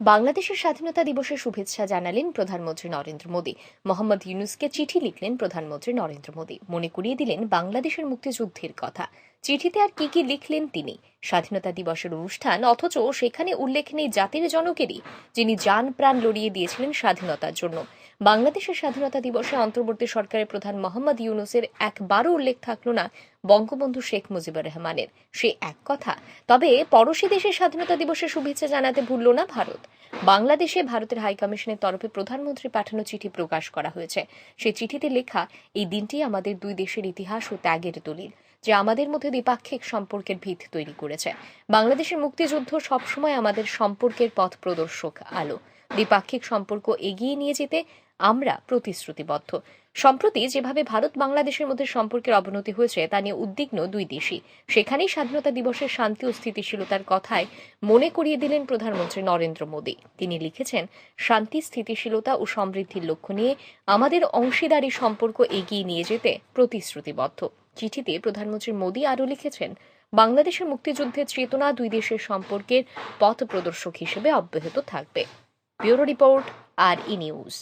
বাংলাদেশের স্বাধীনতা দিবসের শুভেচ্ছা জানালেন প্রধানমন্ত্রী নরেন্দ্র মোদী। মোহাম্মদ ইউনুসকে চিঠি লিখলেন প্রধানমন্ত্রী নরেন্দ্র মোদী। মনে করিয়ে দিলেন বাংলাদেশের মুক্তিযুদ্ধের কথা। চিঠিতে আর কি কি লিখলেন তিনি? স্বাধীনতা দিবসের অনুষ্ঠান, অথচ সেখানে উল্লেখ নেই জাতির জনকেরই, যিনি যান প্রাণ লড়িয়ে দিয়েছিলেন স্বাধীনতার জন্য। বাংলাদেশের স্বাধীনতা দিবসে অন্তর্বর্তী সরকারের প্রধান মোহাম্মদ ইউনুসের একবারও উল্লেখ থাকল না বঙ্গবন্ধু শেখ মুজিবুর রহমানের। সে এক কথা, তবে পড়শি দেশের স্বাধীনতা দিবসের শুভেচ্ছা জানাতে ভুলল না ভারত। বাংলাদেশে ভারতের হাইকমিশনের তরফে প্রধানমন্ত্রী পাঠানো চিঠি প্রকাশ করা হয়েছে। সেই চিঠিতে লেখা, এই দিনটি আমাদের দুই দেশের ইতিহাস ও ত্যাগের দলিল। যে আমাদের মধ্যে দ্বিপাক্ষিক সম্পর্কের ভিত তৈরি করেছে। বাংলাদেশের মুক্তিযুদ্ধ সবসময় আমাদের সম্পর্কের পথ প্রদর্শক আলো। দ্বিপাক্ষিক সম্পর্ক এগিয়ে নিয়ে যেতে আমরা প্রতিশ্রুতিবদ্ধ। সম্প্রতি যেভাবে ভারত বাংলাদেশের মধ্যে সম্পর্কের অবনতি হয়েছে, তা নিয়ে উদ্বিগ্ন দুই দেশই। সেখানেই স্বাধীনতা দিবসের শান্তি ও স্থিতিশীলতার কথায় মনে করিয়ে দিলেন প্রধানমন্ত্রী নরেন্দ্র মোদী। তিনি লিখেছেন, শান্তি, স্থিতিশীলতা ও সমৃদ্ধির লক্ষ্য নিয়ে আমাদের অংশীদারি সম্পর্ক এগিয়ে নিয়ে যেতে প্রতিশ্রুতিবদ্ধ। চিঠিতে প্রধানমন্ত্রী মোদী আরও লিখেছেন, বাংলাদেশের মুক্তিযুদ্ধের চেতনা দুই দেশের সম্পর্কের পথ প্রদর্শক হিসেবে অব্যাহত থাকবে। Bureau report, R E news.